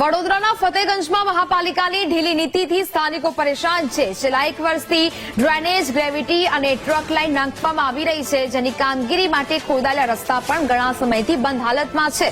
વડોદરાના ફતેગંજમાં મહાપાલિકાની ઢીલી નીતિથી સ્થાનિકો પરેશાન છે. છેલ્લા એક વર્ષથી ડ્રેનેજ, ગ્રેવિટી અને ટ્રક લાઇન નાંખવામાં આવી રહી છે, જેની કામગીરી માટે ખોદાયેલા રસ્તા પણ ઘણા સમયથી બંધ હાલતમાં છે.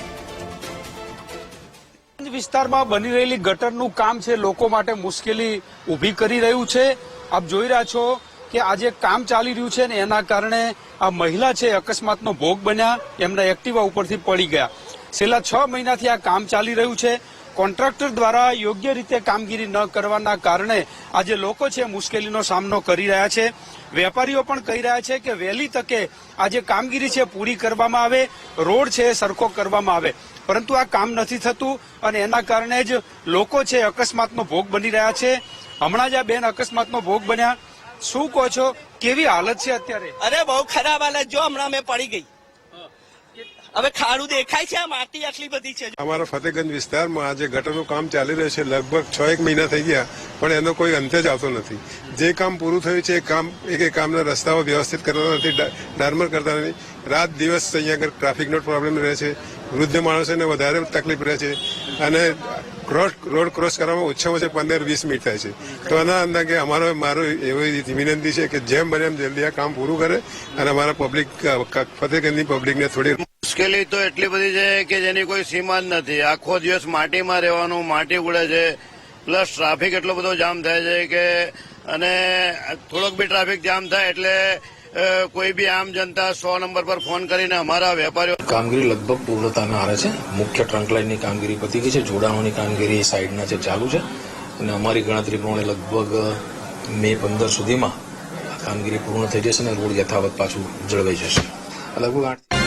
વિસ્તારમાં બની રહેલી ગટરનું કામ છે, લોકો માટે મુશ્કેલી ઊભી કરી રહ્યું છે. આપ જોઈ રહ્યા છો કે આજે કામ ચાલી રહ્યું છે ને એના કારણે આ મહિલા છે અકસ્માતનો ભોગ બન્યા, એમના એક્ટિવા ઉપરથી પડી ગયા. છેલ્લા છ મહિનાથી આ કામ ચાલી રહ્યું છે. કોન્ટ્રાક્ટર દ્વારા યોગ્ય રીતે કામગીરી ન કરવાના કારણે આજે લોકો છે મુશ્કેલીનો સામનો કરી રહ્યા છે. વેપારીઓ પણ કહી રહ્યા છે કે વહેલી તકે આ જે કામગીરી છે પૂરી કરવામાં આવે, રોડ છે સરખો કરવામાં આવે. પરંતુ આ કામ નથી થતું અને એના કારણે જ લોકો છે અકસ્માતનો ભોગ બની રહ્યા છે. હમણાં જ આ બેન અકસ્માતનો ભોગ બન્યા. શું કહો છો? કેવી હાલત છે અત્યારે? અરે બહુ ખરાબ હાલત. જો હમણાં મેં પડી ગઈ. હવે ખાડું દેખાય છે, આ માટી આટલી બધી છે. અમારા ફતેગંજ વિસ્તારમાં આજે ગટરનું કામ ચાલી રહ્યું છે. લગભગ છ એક મહિના થઈ ગયા, પણ એનો કોઈ અંતે જ આવતો નથી. જે કામ પૂરું થયું છે, એ કામ, એક એક કામના રસ્તાઓ વ્યવસ્થિત કરતા નથી. ડા- કરતા નથી. રાત દિવસ અહીંયા આગળ ટ્રાફિકનો પ્રોબ્લેમ રહે છે. વૃદ્ધ માણસોને વધારે તકલીફ રહે છે. અને ક્રોસ, રોડ ક્રોસ કરવામાં ઓછામાં ઓછા પંદર વીસ મિનિટ થાય છે. તો આના અંદાજે અમારો, મારો એવી વિનંતી છે કે જેમ બને એમ જલ્દી આ કામ પૂરું કરે અને અમારા પબ્લિક ફતેગંજની પબ્લિકને થોડી મુશ્કેલી તો એટલી બધી છે કે જેની કોઈ સીમા જ નથી. આખો દિવસ માટીમાં રહેવાનું, માટી ઉડે છે પ્લસ ટ્રાફિક એટલો બધો જામ થાય છે કે, અને થોડોક બી ટ્રાફિક જામ થાય એટલે કોઈ બી આમ જનતા સો નંબર પર ફોન કરીને અમારા વેપારીઓ કામગીરી લગભગ પૂર્ણતાને આરે છે. મુખ્ય ટ્રંક લાઇનની કામગીરી પતી ગઈ છે. જોડાણોની કામગીરી સાઈડના છે ચાલુ છે. અને અમારી ગણતરી પ્રમાણે લગભગ મે પંદર સુધીમાં કામગીરી પૂર્ણ થઈ જશે અને રોડ યથાવત પાછું જળવાઈ જશે. લગભગ આઠ